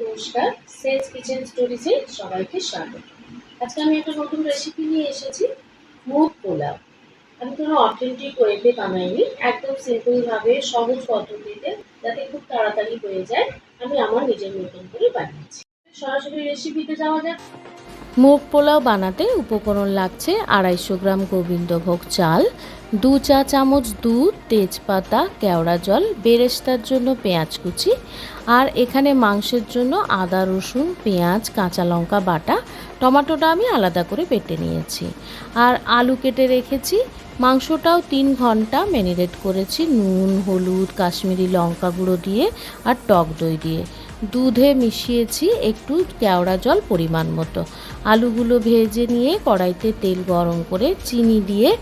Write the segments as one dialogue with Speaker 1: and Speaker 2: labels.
Speaker 1: নমস্কার sense kitchen স্টোরিজে সবাইকে স্বাগত। আজকে আমি একটা নতুন রেসিপি নিয়ে এসেছি, মুগ পোলাও। আমি কোনো অথেন্টিক ওয়েতে বানাইনি, একদম সিম্পলভাবে সহজ পদ্ধতিতে, যাতে খুব তাড়াতাড়ি হয়ে যায়, আমি আমার নিজের মতন করে বানিয়েছি। সরাসরি রেসিপিতে যাওয়া যাক।
Speaker 2: মুগ পোলাও বানাতে উপকরণ লাগছে আড়াইশো গ্রাম গোবিন্দভোগ চাল, দু চা চামচ দুধ, তেজপাতা, কেওড়া জল, বেরেস্তার জন্য পেঁয়াজ কুচি, আর এখানে মাংসের জন্য আদা, রসুন, পেঁয়াজ, কাঁচা লঙ্কা বাটা, টমাটোটা আমি আলাদা করে বেটে নিয়েছি। আর আলু কেটে রেখেছি, মাংসটাও তিন ঘণ্টা ম্যারিনেট করেছি নুন, হলুদ, কাশ্মীরি লঙ্কা গুঁড়ো দিয়ে আর টক দই দিয়ে। দুধে মিশিয়েছি একটু কেওড়া জল পরিমাণ মতো। আলুগুলো ভেজে নিয়ে কড়াইতে তেল গরম করে চিনি দিয়ে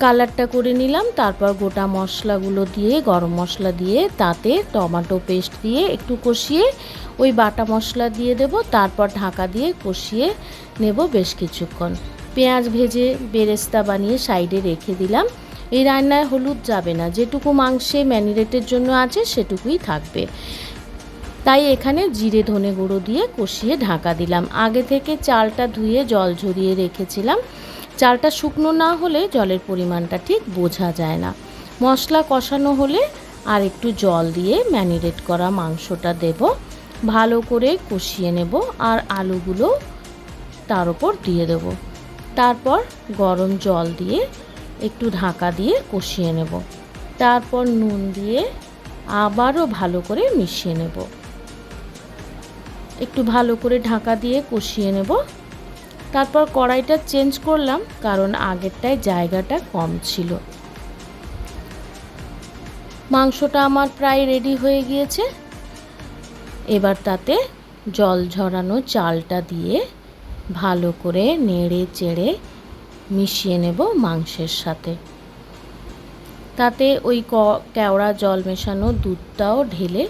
Speaker 2: কালারটা করে নিলাম। তারপর গোটা মশলাগুলো দিয়ে, গরম মশলা দিয়ে, তাতে টমেটো পেস্ট দিয়ে একটু কষিয়ে ওই বাটা মশলা দিয়ে দেব। তারপর ঢাকা দিয়ে কষিয়ে নেব বেশ কিছুক্ষণ। পেঁয়াজ ভেজে বেরেস্তা বানিয়ে সাইডে রেখে দিলাম। এই রান্নায় হলুদ যাবে না। যেটুকু মাংসে ম্যানিরেটের জন্য আছে, সেটুকুই থাকবে। তাই এখানে জিরে ধনে গুঁড়ো দিয়ে কষিয়ে ঢাকা দিলাম। আগে থেকে চালটা ধুয়ে জল ঝরিয়ে রেখেছিলাম। চালটা শুকনো না হলে জলের পরিমাণটা ঠিক বোঝা যায় না। মশলা কষানো হলে আর একটু জল দিয়ে ম্যানিরেট করা মাংসটা দেব। ভালো করে কষিয়ে নেব আর আলুগুলো তার উপর দিয়ে দেব। তারপর গরম জল দিয়ে একটু ঢাকা দিয়ে কষিয়ে নেব। তারপর নুন দিয়ে আবারও ভালো করে মিশিয়ে নেব। একটু ভালো করে ঢাকা দিয়ে কষিয়ে নেব। তারপর কড়াইটা চেঞ্জ করলাম, কারণ আগেরটায় জায়গাটা কম ছিল। মাংসটা আমার প্রায় রেডি হয়ে গিয়েছে। এবার তাতে জল ঝরানো চালটা দিয়ে ভালো করে নেড়ে চেড়ে মিশিয়ে নেব মাংসের সাথে। তাতে ওই ক কেওড়া জল মেশানো দুধটাও ঢেলে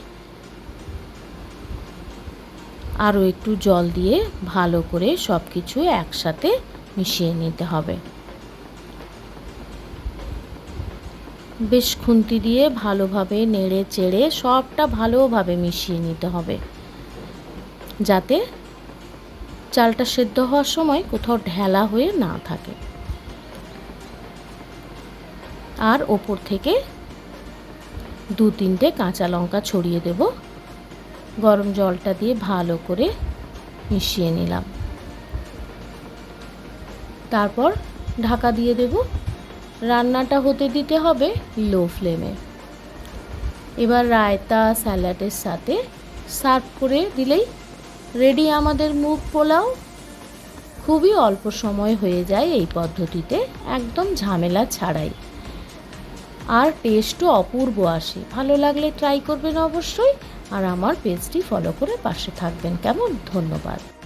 Speaker 2: আরও একটু জল দিয়ে ভালো করে সব কিছু একসাথে মিশিয়ে নিতে হবে। বেশ খুন্তি দিয়ে ভালোভাবে নেড়ে চেড়ে সবটা ভালোভাবে মিশিয়ে নিতে হবে। যাতে চালটা সেদ্ধ হওয়ার সময় কোথাও ঢেলা হয়ে না থাকে। আর ওপর থেকে দু তিনটে কাঁচা লঙ্কা ছড়িয়ে দেব। গরম জলটা দিয়ে ভালো করে মিশিয়ে নিলাম। তারপর ঢাকা দিয়ে দেব। রান্নাটা হতে দিতে হবে লো ফ্লেমে। এবার রায়তা স্যালাডের সাথে সার্ভ করে দিলেই রেডি আমাদের মুগ পোলাও। খুবই অল্প সময় হয়ে যায় এই পদ্ধতিতে, একদম ঝামেলা ছাড়াই। আর টেস্টও অপূর্ব আসে। ভালো লাগলে ট্রাই করবেন অবশ্যই। আর আমার পেজটি ফলো করে পাশে থাকবেন। কেমন? ধন্যবাদ।